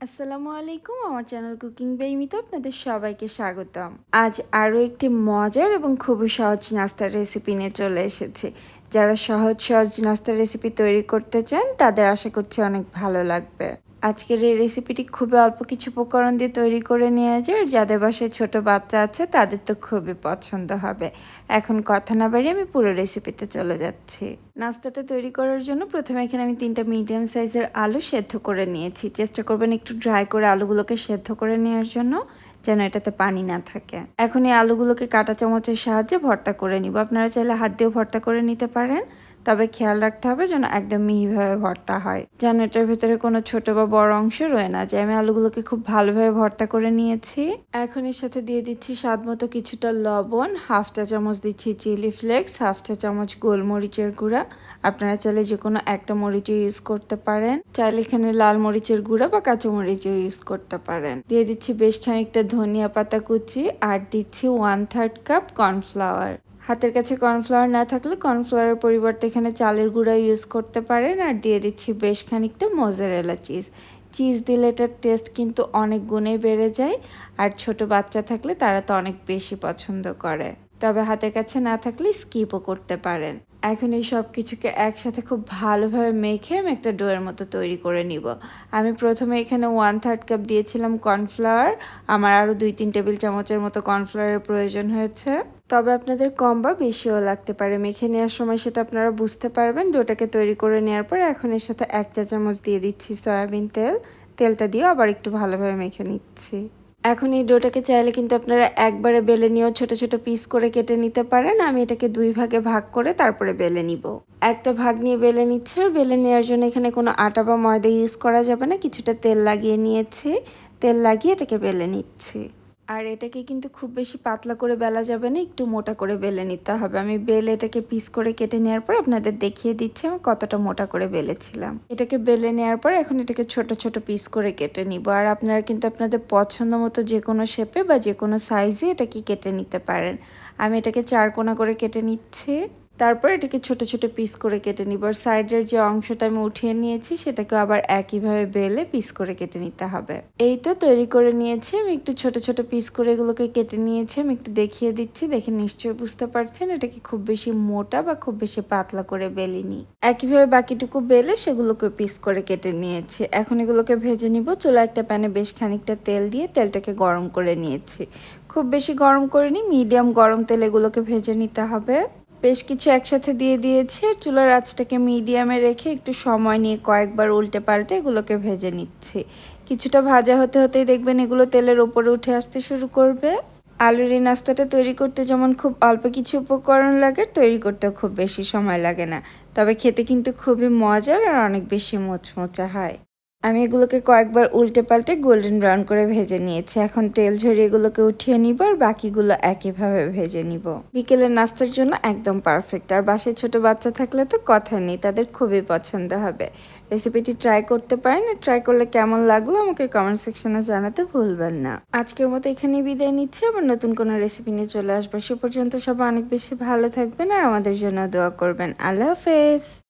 আসসালামু আলাইকুম, আমার চ্যানেল কুকিং বেইমিতে আপনাদের সবাইকে স্বাগতম। আজ আরও একটি মজার এবং খুবই সহজ নাস্তার রেসিপি নিয়ে চলে এসেছি। যারা সহজ সহজ নাস্তার রেসিপি তৈরি করতে চান, তাদের আশা করছি অনেক ভালো লাগবে। আজকের এই রেসিপিটি খুবই অল্প কিছু উপকরণ দিয়ে তৈরি করে নিয়ে যায় যাদের বাসায় ছোট বাচ্চা আছে, তাদের তো খুবই পছন্দ হবে। এখন কথা না বাড়িয়ে আমি পুরো রেসিপিতে চলে যাচ্ছি। নাস্তাটা তৈরি করার জন্য প্রথমে এখানে আমি তিনটা মিডিয়াম সাইজের আলু সেদ্ধ করে নিয়েছি। চেষ্টা করবেন একটু ড্রাই করে আলুগুলোকে সেদ্ধ করে নেওয়ার জন্য। যেন এটাতে পানি না থাকে। এখন এই আলুগুলোকে কাটা চামচের সাহায্যে ভর্তা করে নিব। আপনারা চাইলে হাত দিয়েও ভর্তা করে নিতে পারেন। তবে খেয়াল রাখতে হবে যেন একদম মিহিভাবে ভর্তা হয়। যেন এটার ভেতরে কোনো ছোট বা বড় অংশ রয়ে না যায়। আমি আলুগুলোকে খুব ভালোভাবে ভর্তা করে নিয়েছি। এখন এর সাথে দিয়ে দিচ্ছি স্বাদ মতো কিছুটা লবণ। হাফ চা চামচ দিচ্ছি চিলি ফ্লেক্স, হাফ চা চামচ গোলমরিচের গুঁড়া। আপনারা চাইলে যে কোনো একটা মরিচও ইউজ করতে পারেন। চাইলে এখানে লাল মরিচের গুঁড়া বা কাঁচা মরিচও ইউজ করতে পারেন। দিয়ে দিচ্ছি বেশ খানিকটা ধনিয়া পাতা কুচি আর দিচ্ছি ওয়ান থার্ড কাপ কর্নফ্লাওয়ার হাতের কাছে কর্নফ্লাওয়ার না থাকলে কর্নফ্লাওয়ারের পরিবর্তে এখানে চালের গুঁড়া ইউজ করতে পারেন আর দিয়ে দিচ্ছি বেশ খানিকটা মোজারেলা চিজ চিজ দিলে এটার টেস্ট কিন্তু অনেক গুণে বেড়ে যায় আর ছোট বাচ্চা থাকলে তারা তো অনেক বেশি পছন্দ করে। তবে হাতের কাছে না থাকলে স্কিপও করতে পারেন। এখন এই সব কিছুকে একসাথে খুব ভালোভাবে মেখে আমি একটা ডোয়ের মতো তৈরি করে নিব। আমি প্রথমে এখানে ওয়ান থার্ড কাপ দিয়েছিলাম কর্নফ্লাওয়ার আমার আরও দুই, তিন টেবিল চামচের মতো কর্নফ্লাওয়ারের প্রয়োজন হয়েছে। তবে আপনাদের কম বা বেশিও লাগতে পারে। মেখে নেওয়ার সময় সেটা আপনারা বুঝতে পারবেন। ডোটাকে তৈরি করে নেওয়ার পর এখন এর সাথে এক চা চামচ দিয়ে দিচ্ছি সয়াবিন তেল। তেলটা দিয়ে আবার একটু ভালোভাবে মেখে নিচ্ছি। এখন এই ডোটাকে চাইলে কিন্তু আপনারা একবারে বেলে নিয়েও ছোট ছোট পিস করে কেটে নিতে পারেন। আমি এটাকে দুই ভাগে ভাগ করে তারপরে বেলে নিব। একটা ভাগ নিয়ে বেলে নিচ্ছে। আর বেলে নেওয়ার জন্য এখানে কোনো আটা বা ময়দা ইউজ করা যাবে না। কিছুটা তেল লাগিয়ে নিয়েছে। তেল লাগিয়ে এটাকে বেলে নিচ্ছি। আর এটাকে কিন্তু খুব বেশি পাতলা করে বেলা যাবে না, একটু মোটা করে বেলে নিতে হবে। আমি বেলে এটাকে পিস করে কেটে নেওয়ার পর আপনাদের দেখিয়ে দিচ্ছি আমি কতটা মোটা করে বেলেছিলাম। এটাকে বেলে নেওয়ার পর এখন এটাকে ছোট ছোট পিস করে কেটে নিব। আর আপনারা কিন্তু আপনাদের পছন্দ মতো যে কোনো শেপে বা যে কোনো সাইজে এটাকে কেটে নিতে পারেন। আমি এটাকে চার কোনা করে কেটে নিচ্ছি। তারপর এটাকে ছোট ছোট পিস করে কেটে নিব। আর সাইডের যে অংশটা আমি উঠিয়ে নিয়েছি সেটাকে আবার একইভাবে বেলে পিস করে কেটে নিতে হবে। এই তো তৈরি করে নিয়েছি। আমি একটু ছোট ছোট পিস করে এগুলোকে কেটে নিয়েছি। আমি একটু দেখিয়ে দিচ্ছি। দেখে নিশ্চয়ই বুঝতে পারছেন, এটাকে খুব বেশি মোটা বা খুব বেশি পাতলা করে বেলিনি। একইভাবে বাকিটুকু বেলে সেগুলোকে পিস করে কেটে নিয়েছি। এখন এগুলোকে ভেজে নিব। চুলা একটা প্যানে বেশ খানিকটা তেল দিয়ে তেলটাকে গরম করে নিয়েছি। খুব বেশি গরম করিনি মিডিয়াম গরম তেল এগুলোকে ভেজে নিতে হবে। বেশ কিছু একসাথে দিয়ে দিয়েছি চুলার আঁচটাকে মিডিয়ামে রেখে একটু সময় নিয়ে কয়েকবার উল্টে পাল্টে এগুলোকে ভেজে নিচ্ছি। কিছুটা ভাজা হতে হতেই দেখবেন এগুলো তেলের ওপরে উঠে আসতে শুরু করবে। আলুর এই নাস্তাটা তৈরি করতে যেমন খুব অল্প কিছু উপকরণ লাগে, তৈরি করতেও খুব বেশি সময় লাগে না। তবে খেতে কিন্তু খুবই মজার আর অনেক বেশি মোচমোচা হয়। আমি এগুলোকে কয়েকবার উল্টে পাল্টে গোল্ডেন ব্রাউন করে ভেজে নিয়েছি। এখন তেল ঝরিয়ে এগুলোকে উঠিয়ে নিব আর বাকিগুলো একইভাবে ভেজে নিব। বিকেলের নাস্তার জন্য একদম পারফেক্ট। আর বাসায় ছোট বাচ্চা থাকলে তো কথা নেই, তাদের খুবই পছন্দ হবে। রেসিপিটি ট্রাই করতে পারেন আর ট্রাই করলে কেমন লাগল আমাকে কমেন্ট সেকশনে জানাতে ভুলবেন না। আজকের মতো এখানেই বিদায় নিচ্ছি। আবার নতুন কোনো রেসিপি নিয়ে চলে আসব। সে পর্যন্ত সবাই অনেক বেশি ভালো থাকবেন আর আমাদের জন্য দোয়া করবেন। আল্লাহ হাফেজ।